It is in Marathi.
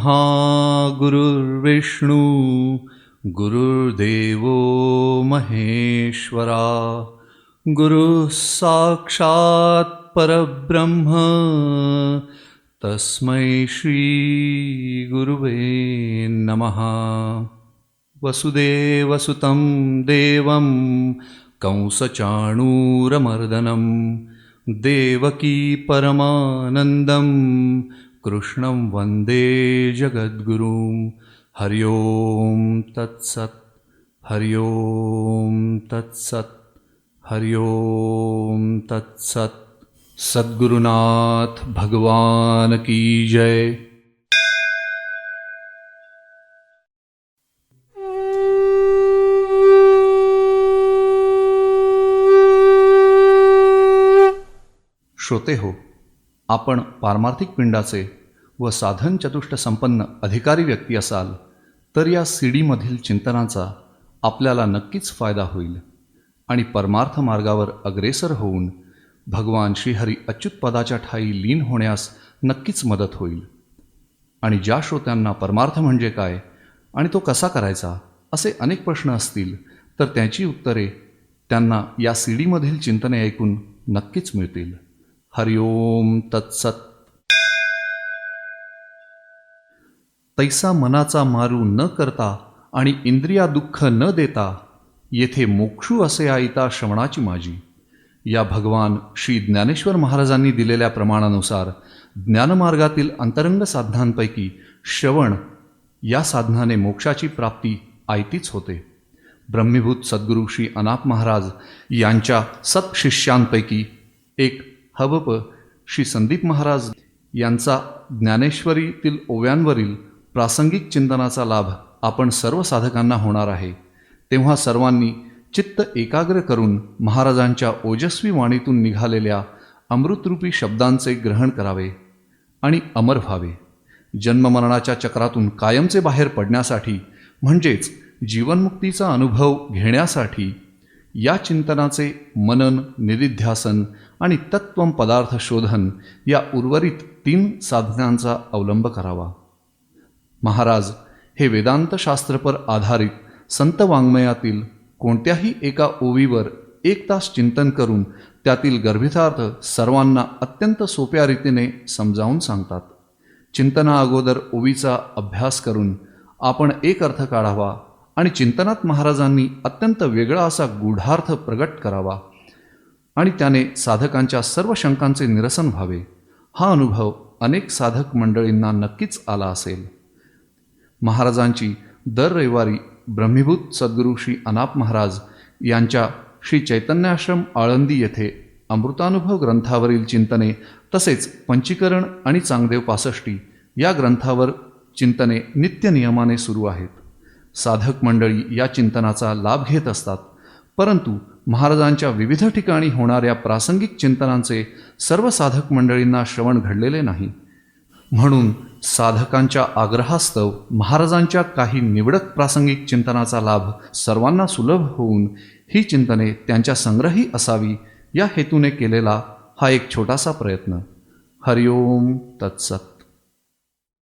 गुरुर्ब्रह्मा गुरुर्विष्णू गुरुर्देवो महेश्वरा गुरुः साक्षात् परब्रह्म तस्मै श्रीगुरुवे नमः। वसुदेवसुतं देवं कंसचाणूरमर्दनं देवकी परमानन्दं कृष्णं वंदे जगद्गुरुं। हरि ओं तत्सत्, हरि ओं तत्सत्, हरि ओं तत्सत्। सद्गुरुनाथ भगवान की जय। श्रोते हो आपण पारमार्थिक पिंडाचे व साधन चतुष्ट संपन्न अधिकारी व्यक्ती असाल तर या सी डीमधील चिंतनाचा आपल्याला नक्कीच फायदा होईल आणि परमार्थ मार्गावर अग्रेसर होऊन भगवान श्रीहरी अच्युतपदाच्या ठाई लीन होण्यास नक्कीच मदत होईल. आणि ज्या श्रोत्यांना परमार्थ म्हणजे काय आणि तो कसा करायचा असे अनेक प्रश्न असतील तर त्याची उत्तरे त्यांना या सी डीमधील चिंतने ऐकून नक्कीच मिळतील. हरि ओम तत्सत। तैसा मनाचा मारू न करता आणि इंद्रिया दुःख न देता येथे मोक्षू असे आईता श्रवणाची माझी या भगवान श्री ज्ञानेश्वर महाराजांनी दिलेल्या प्रमाणानुसार ज्ञानमार्गातील अंतरंग साधनांपैकी श्रवण या साधनाने मोक्षाची प्राप्ती आयतीच होते. ब्रह्मीभूत सद्गुरू श्री अनाप महाराज यांच्या सत्शिष्यांपैकी एक हबप श्री संदीप महाराज यांचा ज्ञानेश्वरीतील ओव्यांवरील प्रासंगिक चिंतनाचा लाभ आपण सर्व साधकांना होणार आहे. तेव्हा सर्वांनी चित्त एकाग्र करून महाराजांच्या ओजस्वी वाणीतून निघालेल्या अमृतरूपी शब्दांचे ग्रहण करावे आणि अमर व्हावे. जन्ममरणाच्या चक्रातून कायमचे बाहेर पडण्यासाठी म्हणजेच जीवनमुक्तीचा अनुभव घेण्यासाठी या चिंतनाचे मनन निरिध्यासन आणि तत्वम पदार्थ शोधन या उर्वरित तीन साधनांचा अवलंब करावा. महाराज हे वेदांत शास्त्रपर आधारित संत वाङ्मयातील कोणत्याही एका ओवीवर एक तास चिंतन करून त्यातील गर्भितार्थ सर्वांना अत्यंत सोप्या रीतीने समजावून सांगतात. चिंतना अगोदर ओवीचा अभ्यास करून आपण एक अर्थ काढावा. आणि चिंतनात महाराजांनी अत्यंत वेगळा असा गूढार्थ प्रगट करावा. आणि त्याने साधकांच्या सर्व शंकांचे निरसन व्हावे. हा अनुभव अनेक साधक मंडळींना नक्कीच आला असेल. महाराजांची दर रविवारी ब्रह्मीभूत सद्गुरू श्री अनाप महाराज यांच्या श्री चैतन्याश्रम आळंदी येथे अमृतानुभव ग्रंथावरील चिंतने तसेच पंचीकरण आणि चांगदेव पासष्टी या ग्रंथावर चिंतने नित्य नियमाने सुरू आहेत. साधक मंडळी या चिंतनाचा लाभ घेत असतात. परंतु महाराजांच्या विविध ठिकाणी होणाऱ्या प्रासंगिक चिंतनांचे सर्व साधक मंडळींना श्रवण घडलेले नाही. म्हणून साधकांच्या आग्रहास्तव महाराजांच्या काही निवडक प्रासंगिक चिंतनाचा लाभ सर्वांना सुलभ होऊन ही चिंतने त्यांच्या संग्रही असावी या हेतूने केलेला हा एक छोटासा प्रयत्न. हरिओम तत्सत.